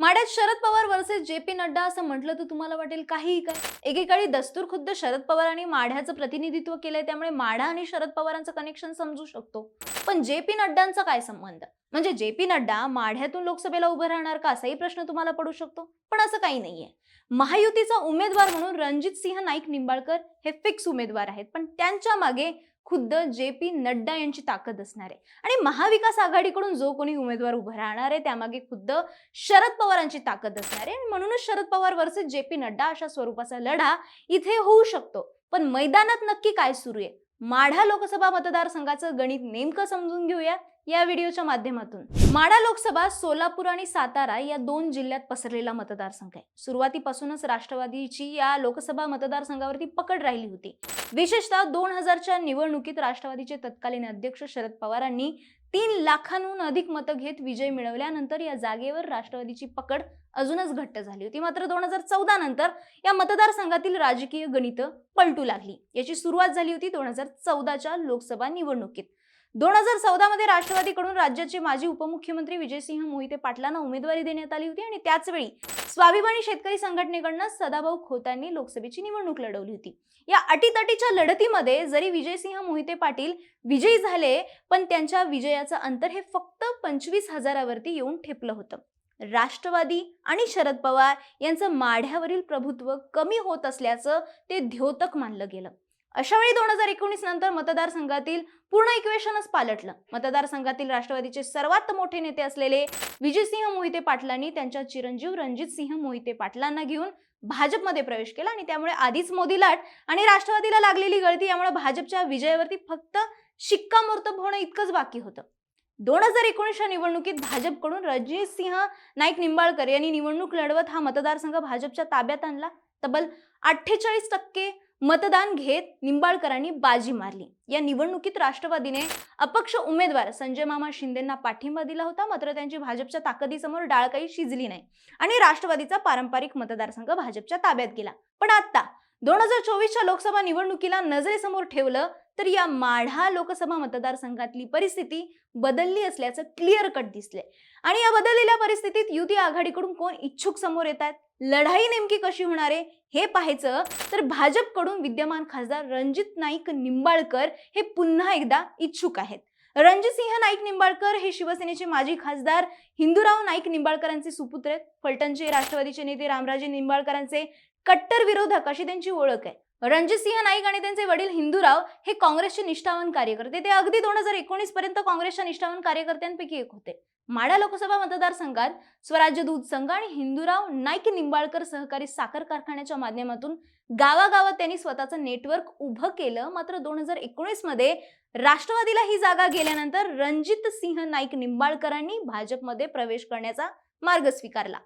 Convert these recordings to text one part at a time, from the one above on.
माड्यात Sharad Pawar versus J P Nadda असं म्हटलं तर तुम्हाला वाटेल काहीही काय. एकेकाळी दस्तूर खुद्द शरद पवारांनी माढ्याचं प्रतिनिधित्व केलंय त्यामुळे माढा आणि शरद पवारांचं कनेक्शन समजू शकतो. पण जे पी नड्डांचा काय संबंध? म्हणजे जे पी नड्डा माढ्यातून लोकसभेला उभं राहणार का असाही प्रश्न तुम्हाला पडू शकतो? पण असं काही नाहीये. महायुतीचा उमेदवार म्हणून रणजित सिंह नाईक निंबाळकर हे फिक्स उमेदवार आहेत. पण त्यांच्या मागे खुद्द जे पी नड्डा यांची ताकद असणार आहे. आणि महाविकास आघाडीकडून जो कोणी उमेदवार उभं राहणार आहे त्यामागे खुद्द शरद पवारांची ताकद असणार आहे. आणि म्हणूनच Sharad Pawar versus J P Nadda अशा स्वरूपाचा लढा इथे होऊ शकतो. पण मैदानात नक्की काय सुरू आहे? माढा लोकसभा मतदारसंघाचं गणित नेमकं समजून घेऊया या व्हिडिओच्या माध्यमातून. माढा लोकसभा सोलापूर आणि सातारा या दोन जिल्ह्यात पसरलेला मतदारसंघ आहे. सुरुवातीपासूनच राष्ट्रवादीची या लोकसभा मतदारसंघावरती पकड राहिली होती. विशेषतः दोन हजारच्या निवडणुकीत राष्ट्रवादीचे तत्कालीन अध्यक्ष शरद पवारांनी तीन लाखांहून अधिक मतं घेत विजय मिळवल्यानंतर या जागेवर राष्ट्रवादीची पकड अजूनच घट्ट झाली होती. मात्र दोन हजार चौदा नंतर या मतदारसंघातील राजकीय गणितं पलटू लागली. याची सुरुवात झाली होती दोन हजार चौदाच्या लोकसभा निवडणुकीत. दोन हजार चौदा मध्ये राष्ट्रवादीकडून राज्याचे माजी उपमुख्यमंत्री विजयसिंह मोहिते पाटलांना उमेदवारी देण्यात आली होती आणि त्याचवेळी स्वाभिमानी शेतकरी संघटनेकडनं सदाभाऊ खोतांनी लोकसभेची निवडणूक लढवली होती. या अटीतटीच्या लढतीमध्ये जरी विजयसिंह मोहिते पाटील विजयी झाले पण त्यांच्या विजयाचं अंतर हे फक्त पंचवीस हजारावरती येऊन ठेपलं होतं. राष्ट्रवादी आणि शरद पवार यांचं माढ्यावरील प्रभुत्व कमी होत असल्याचं ते द्योतक मानलं गेलं. अशा वेळी दोन हजार एकोणीस नंतर मतदारसंघातील पूर्ण इक्वेशनच पालटलं. मतदारसंघातील राष्ट्रवादीचे सर्वात मोठे नेते असलेले विजयसिंह मोहिते पाटलांनी त्यांच्या चिरंजीव रणजित सिंह मोहिते पाटलांना घेऊन भाजपमध्ये प्रवेश केला आणि त्यामुळे आधीच मोदी लाट आणि राष्ट्रवादीला लागलेली गळती यामुळे भाजपच्या विजयावरती फक्त शिक्कामोर्तब होणं इतकंच बाकी होतं. दोन हजार एकोणीसच्या निवडणुकीत भाजपकडून रणजित सिंह नाईक निंबाळकर यांनी निवडणूक लढवत हा मतदारसंघ भाजपच्या ताब्यात आणला. तब्बल अठ्ठेचाळीस टक्के मतदान घेत निंबाळकरांनी बाजी मारली. या निवडणुकीत राष्ट्रवादीने अपक्ष उमेदवार संजय मामा शिंदेंना पाठिंबा दिला होता मात्र त्यांची भाजपच्या ताकदीसमोर डाळ काही शिजली नाही आणि राष्ट्रवादीचा पारंपरिक मतदारसंघ भाजपच्या ताब्यात गेला. पण आता दोन हजार चोवीसच्या लोकसभा निवडणुकीला नजरेसमोर ठेवलं तर या माढा लोकसभा मतदारसंघातली परिस्थिती बदलली असल्याचं क्लिअर कट दिसलंय. आणि या बदललेल्या परिस्थितीत युती आघाडीकडून कोण इच्छुक समोर येत आहेत? लढाई नेमकी कशी होणार आहे हे पाहायचं तर भाजपकडून विद्यमान खासदार रणजित नाईक निंबाळकर हे पुन्हा एकदा इच्छुक आहेत. रणजितसिंह नाईक निंबाळकर हे शिवसेनेचे माजी खासदार हिंदूराव नाईक निंबाळकरांचे सुपुत्र आहेत. फलटणचे राष्ट्रवादीचे नेते रामराजे निंबाळकरांचे कट्टर विरोधक अशी त्यांची ओळख आहे. रणजितसिंह नाईक आणि त्यांचे वडील हिंदूराव हे काँग्रेसचे निष्ठावान कार्यकर्ते. ते अगदी दोन हजार एकोणीस पर्यंत काँग्रेसच्या निष्ठावान कार्यकर्त्यांपैकी एक होते. माढा लोकसभा मतदारसंघात स्वराज्य दूध संघ आणि हिंदूराव नाईक निंबाळकर सहकारी साखर कारखान्याच्या माध्यमातून गावागावात त्यांनी स्वतःचं नेटवर्क उभं केलं. मात्र दोन हजार एकोणीसमध्ये राष्ट्रवादीला ही जागा गेल्यानंतर रणजित सिंह नाईक निंबाळकरांनी भाजपमध्ये प्रवेश करण्याचा मार्ग स्वीकारला.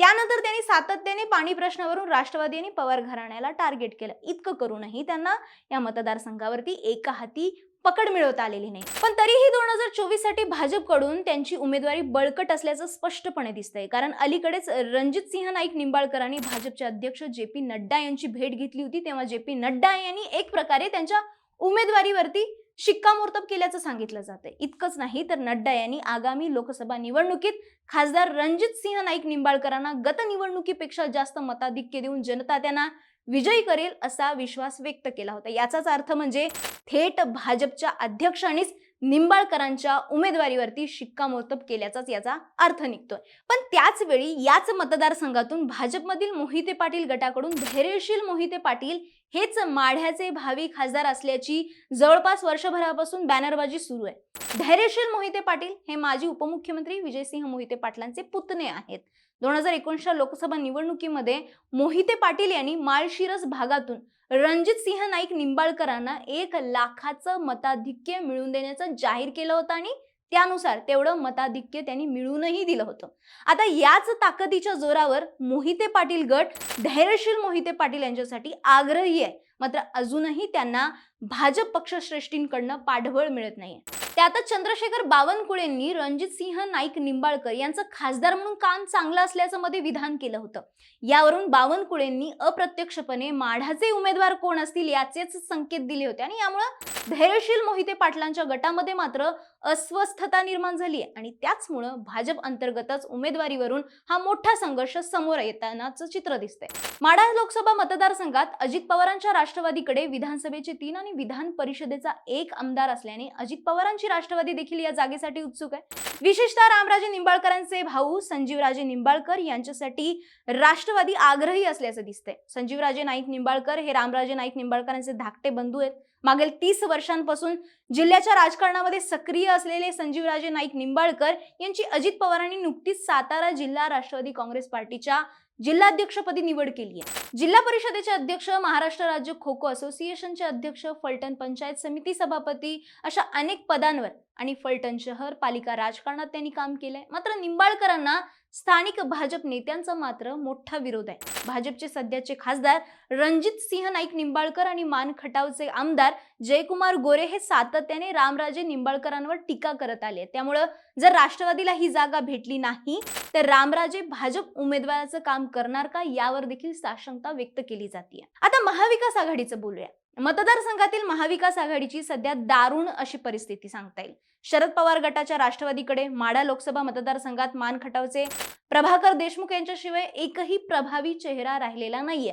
त्यानंतर त्यांनी सातत्याने पाणी प्रश्नावरून राष्ट्रवादी आणि पवार घराण्याला टार्गेट केलं. इतकं करूनही त्यांना या मतदारसंघावरती एका हाती पकड मिळवता आलेली नाही. पण तरीही दोन हजार चोवीससाठी भाजपकडून त्यांची उमेदवारी बळकट असल्याचं स्पष्टपणे दिसतंय. कारण अलीकडेच रणजित सिंह नाईक निंबाळकरांनी भाजपचे अध्यक्ष जे पी नड्डा यांची भेट घेतली होती. तेव्हा जे पी नड्डा यांनी एक प्रकारे त्यांच्या उमेदवारीवरती शिक्कामोर्तब केल्याचं सांगितलं जातंय. इतकंच नाही तर नड्डा यांनी आगामी लोकसभा निवडणुकीत खासदार रणजित सिंह नाईक निंबाळकरांना गत निवडणुकीपेक्षा जास्त मताधिक्य देऊन जनता त्यांना विजयी करेल असा विश्वास व्यक्त केला होता. याचाच अर्थ म्हणजे थेट भाजपच्या अध्यक्षांनीच निंबाळकरांच्या उमेदवारीवरती शिक्कामोर्तब केल्याचाच याचा अर्थ निघतोय. पण त्याच वेळी याच मतदारसंघातून भाजपमधील मोहिते पाटील गटाकडून धैर्यशील मोहिते पाटील हेच माढ्याचे भावी खासदार असल्याची जवळपास वर्षभरापासून बॅनरबाजी सुरू आहे. धैर्यशील मोहिते पाटील हे माजी उपमुख्यमंत्री विजयसिंह मोहिते पाटलांचे पुतणे आहेत. दोन हजार एकोणीसच्या लोकसभा निवडणुकीमध्ये मोहिते पाटील यांनी माळशिरस भागातून रणजित सिंह नाईक निंबाळकरांना एक लाखाचं मताधिक्य मिळवून देण्याचं जाहीर केलं होतं आणि त्यानुसार तेवढं मताधिक्य त्यांनी मिळूनही दिलं होतं. आता याच ताकदीच्या जोरावर मोहिते पाटील गट धैर्यशील मोहिते पाटील यांच्यासाठी आग्रही आहे. मात्र अजूनही त्यांना भाजप पक्षश्रेष्ठींकडनं पाठबळ मिळत नाहीये. त्यातच चंद्रशेखर बावनकुळेंनी रणजित सिंह नाईक निंबाळकर यांचं खासदार म्हणून काम चांगलं असल्याचं मध्ये विधान केलं होतं. यावरून बावनकुळेंनी अप्रत्यक्षपणे माढाचे उमेदवार कोण असतील याचेच संकेत दिले होते. आणि यामुळं धैर्यशील मोहिते पाटलांच्या गटामध्ये मात्र अस्वस्थता निर्माण झाली आहे. आणि त्याचमुळं भाजप अंतर्गतच उमेदवारीवरून हा मोठा संघर्ष समोर येतानाचं चित्र दिसतंय. माढा लोकसभा मतदारसंघात अजित पवारांच्या राष्ट्रवादीकडे विधानसभेचे तीन आणि विधान परिषदेचा एक आमदार असल्याने अजित पवारांची राष्ट्रवादी देखील या जागेसाठी उत्सुक आहे. विशेषतः रामराजे निंबाळकरांचे भाऊ संजीवराजे निंबाळकर यांच्यासाठी राष्ट्रवादी आग्रही असल्याचं दिसतंय. संजीवराजे नाईक निंबाळकर हे रामराजे नाईक निंबाळकरांचे धाकटे बंधू आहेत. मागील तीस वर्षांपासून जिल्ह्याच्या राजकारणामध्ये सक्रिय असलेले संजीवराजे नाईक निंबाळकर यांची अजित पवारांनी नुकतीच सातारा जिल्हा राष्ट्रवादी काँग्रेस पार्टीच्या जिल्हाध्यक्षपदी निवड केली आहे. जिल्हा परिषदेचे अध्यक्ष महाराष्ट्र राज्य खो खो असोसिएशनचे अध्यक्ष फलटण पंचायत समिती सभापती अशा अनेक पदांवर आणि फलटण शहर पालिका राजकारणात त्यांनी काम केलंय. मात्र निंबाळकरांना स्थानिक भाजप नेत्यांचा मात्र मोठा विरोध आहे. भाजपचे सध्याचे खासदार रणजित सिंह नाईक निंबाळकर आणि मान खटावचे आमदार जयकुमार गोरे हे सातत्याने रामराजे निंबाळकरांवर टीका करत आले. त्यामुळं जर राष्ट्रवादीला ही जागा भेटली नाही तर रामराजे भाजप उमेदवाराचं काम करणार का यावर देखील साशंकता व्यक्त केली जाते आता महाविकास आघाडीचं बोलूया. मतदारसंघातील महाविकास आघाडीची सध्या दारुण अशी परिस्थिती सांगता येईल. शरद पवार गटाच्या राष्ट्रवादीकडे माडा लोकसभा मतदारसंघात मान खटावचे प्रभाकर देशमुख यांच्याशिवाय एकही प्रभावी चेहरा राहिलेला नाहीये.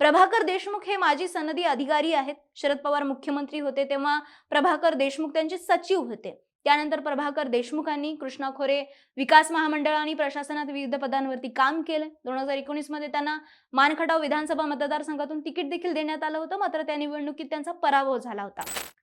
प्रभाकर देशमुख हे माजी सनदी अधिकारी आहेत. शरद पवार मुख्यमंत्री होते तेव्हा प्रभाकर देशमुख त्यांचे सचिव होते. त्यानंतर प्रभाकर देशमुखांनी कृष्णा खोरे विकास महामंडळ आणि प्रशासनात विविध पदांवरती काम केलं. दोन हजार एकोणीसमध्ये त्यांना मानखटाव विधानसभा मतदारसंघातून तिकीट देखील देण्यात आलं होतं. मात्र त्या निवडणुकीत त्यांचा पराभव झाला होता.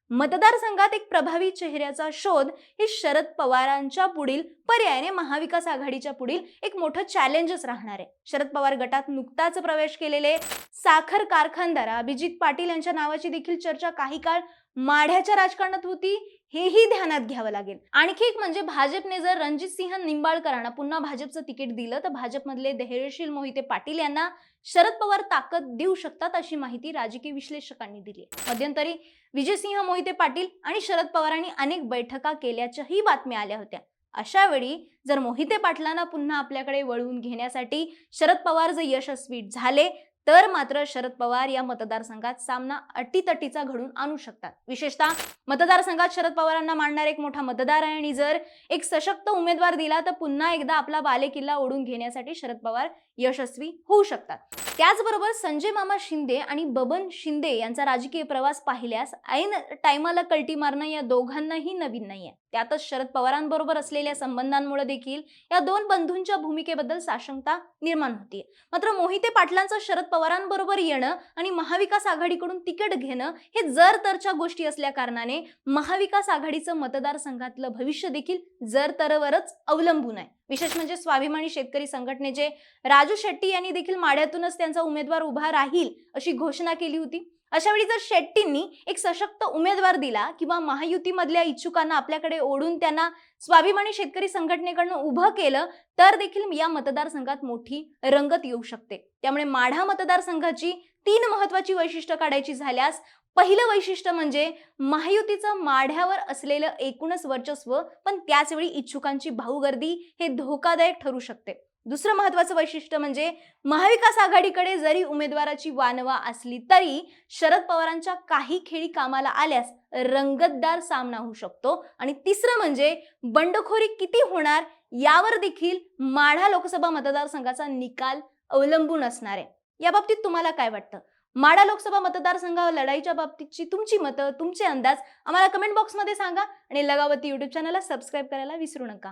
मतदारसंघात एक प्रभावी चेहऱ्याचा शोध हे शरद पवारांच्या पुढील पर्यायाने महाविकास आघाडीच्या पुढील एक मोठं चॅलेंजच राहणार आहे. शरद पवार गटात नुकताच प्रवेश केलेले साखर कारखानदार अभिजित पाटील यांच्या नावाची देखील चर्चा काही काळ माढ्याच्या राजकारणात होती. हेही ध्यानात घ्यावं लागेल. आणखी एक म्हणजे भाजपने जर रणजित सिंह निंबाळकरांना पुन्हा भाजपचं तिकीट दिलं तर भाजपमधले धैर्यशील मोहिते पाटील यांना शरद पवार ताकद देऊ शकतात अशी माहिती राजकीय विश्लेषकांनी दिली आहे. मध्यंतरी विजयसिंह मोहिते पाटील आणि शरद पवारांनी अनेक बैठका केल्याच्याही बातम्या आल्या होत्या. अशा वेळी जर मोहिते पाटलांना पुन्हा आपल्याकडे वळवून घेण्यासाठी शरद पवार जर यशस्वी झाले तर मात्र शरद पवार या मतदारसंघात सामना अटीतटीचा घडून आणू शकतात. विशेषतः मतदारसंघात शरद पवारांना मांडणारा एक मोठा मतदार आहे. आणि जर एक सशक्त उमेदवार दिला तर पुन्हा एकदा आपला बालेकिल्ला ओढून घेण्यासाठी शरद पवार यशस्वी होऊ शकतात. त्याचबरोबर संजय मामा शिंदे आणि बबन शिंदे यांचा राजकीय प्रवास पाहिल्यास ऐन टायमाला कल्टी मारणं या दोघांनाही नवीन नाहीये. त्यातच शरद पवारांबरोबर असलेल्या संबंधांमुळे देखील या दोन बंधूंच्या भूमिकेबद्दल साशंकता निर्माण होती मात्र मोहिते पाटलांचं शरद पवारांबरोबर येणं आणि महाविकास आघाडीकडून तिकीट घेणं हे जर तरच्या गोष्टी असल्या कारणाने महाविकास आघाडीचं मतदारसंघातलं भविष्य देखील जर तरवरच अवलंबून आहे. विशेष म्हणजे स्वाभिमानी शेतकरी संघटनेचे राजू शेट्टी यांनी देखील माड्यातूनच त्यांचा उमेदवार उभा राहील अशी घोषणा केली होती. अशा वेळी जर शेट्टींनी एक सशक्त उमेदवार दिला किंवा महायुतीमधल्या इच्छुकांना आपल्याकडे ओढून त्यांना स्वाभिमानी शेतकरी संघटनेकडनं उभं केलं तर देखील या मतदारसंघात मोठी रंगत येऊ शकते. त्यामुळे माढा मतदारसंघाची तीन महत्वाची वैशिष्ट्य काढायची झाल्यास पहिलं वैशिष्ट्य म्हणजे महायुतीचं माढ्यावर असलेलं एकूणच वर्चस्व पण त्याच वेळी इच्छुकांची भाऊगर्दी हे धोकादायक ठरू शकते. दुसरं महत्वाचं वैशिष्ट्य म्हणजे महाविकास आघाडीकडे जरी उमेदवाराची वानवा असली तरी शरद पवारांच्या काही खेळी कामाला आल्यास रंगतदार सामना होऊ शकतो. आणि तिसरं म्हणजे बंडखोरी किती होणार यावर देखील माढा लोकसभा मतदारसंघाचा निकाल अवलंबून असणार आहे. या बाबतीत तुम्हाला काय वाटतं? माडा लोकसभा मतदारसंघावर लढाईच्या बाबतीतची तुमची मतं तुमचे अंदाज आम्हाला कमेंट बॉक्समध्ये सांगा आणि लगावती यूट्यूब चॅनलला सबस्क्राईब करायला विसरू नका.